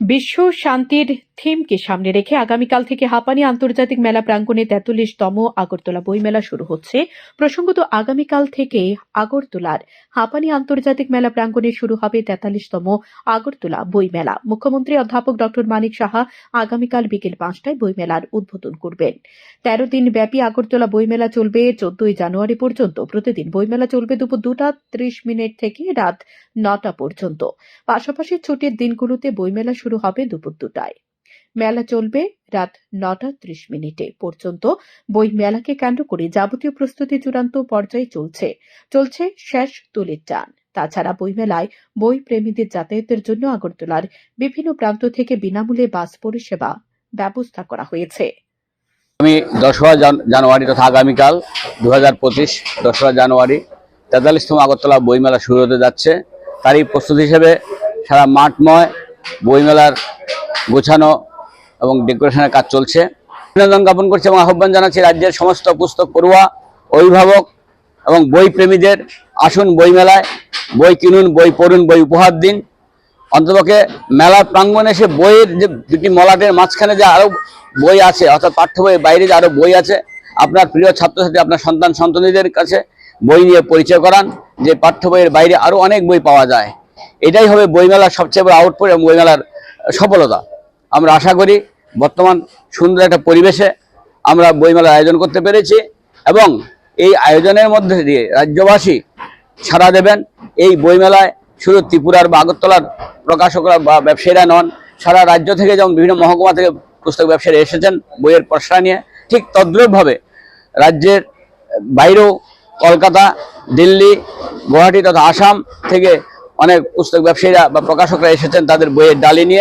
বিশ্ব শান্তির থিমকে সামনে রেখে আগামীকাল থেকে হাঁপানি আন্তর্জাতিক মেলা প্রাঙ্গণে তেতাল্লিশতম আগরতলা বইমেলা শুরু হচ্ছে। প্রসঙ্গত, আগামীকাল থেকে আগরতলার হাঁপানি আন্তর্জাতিক মেলা প্রাঙ্গণে শুরু হবে তেতাল্লিশতম আগরতলা বইমেলা। মুখ্যমন্ত্রী অধ্যাপক ডক্টর মানিক সাহা আগামীকাল বিকেল পাঁচটায় বইমেলার উদ্বোধন করবেন। তেরো দিন ব্যাপী আগরতলা বইমেলা চলবে। চোদ্দই জানুয়ারি পর্যন্ত প্রতিদিন বইমেলা চলবে দুপুর দুটা ত্রিশ মিনিট থেকে রাত নটা পর্যন্ত। পাশাপাশি ছুটির দিনগুলোতে বইমেলা শুরু হবে দুপুর দুটায়। মেলা চলবে রাত নটা ত্রিশ মিনিটে পর্যন্ত। বই মেলাকে কেন্দ্র করে যাবতীয় প্রস্তুতি চূড়ান্ত পর্যায়ে চলছে। চলছে শেষ তুলির টান। তাছাড়া বইমেলায় বই প্রেমীদের যাতায়াতের জন্য আগরতলার বিভিন্ন প্রান্ত থেকে বিনামূল্যে বাস পরিষেবা ব্যবস্থা করা হয়েছে। আমি দশরা জানুয়ারি তথা আগামীকাল দু হাজার পঁচিশ দশরা জানুয়ারি তেতাল্লিশতম আগরতলা বইমেলা শুরু হতে যাচ্ছে। তারই প্রস্তুতি হিসেবে সারা মাঠময় বইমেলার গোছানো এবং ডেকোরেশনের কাজ চলছে। অভিনন্দন জ্ঞাপন করছি এবং আহ্বান জানাচ্ছি রাজ্যের সমস্ত পুস্তক পড়ুয়া, অভিভাবক এবং বই প্রেমীদের আসুন বইমেলায় বই কিনুন, বই পড়ুন, বই উপহার দিন। অন্তপক্ষে মেলার প্রাঙ্গণে এসে বইয়ের যে দুটি মলাটের মাঝখানে যে আরও বই আছে, অর্থাৎ পাঠ্য বইয়ের বাইরে যে আরও বই আছে, আপনার প্রিয় ছাত্রছাত্রী, আপনার সন্তান সন্তানীদের কাছে বই নিয়ে পরিচয় করান, যে পাঠ্য বইয়ের বাইরে আরও অনেক বই পাওয়া যায়। এটাই হবে বইমেলার সবচেয়ে বড় আউটপুট এবং বইমেলার সফলতা। আমরা আশা করি বর্তমান সুন্দর একটা পরিবেশে আমরা বইমেলার আয়োজন করতে পেরেছি এবং এই আয়োজনের মধ্যে দিয়ে রাজ্যবাসী ছাড়া দেবেন। এই বইমেলায় শুধু ত্রিপুরার বা আগরতলার প্রকাশকরা বা ব্যবসায়ীরা নন, সারা রাজ্য থেকে যেমন বিভিন্ন মহকুমা থেকে পুস্তক ব্যবসায়ী এসেছেন বইয়ের পসরা নিয়ে, ঠিক তদ্রূপভাবে রাজ্যের বাইরেও কলকাতা, দিল্লি, গুয়াহাটি তথা আসাম থেকে অনেক পুস্তক ব্যবসায়ীরা বা প্রকাশকরা এসেছেন তাদের বইয়ের ডালি নিয়ে।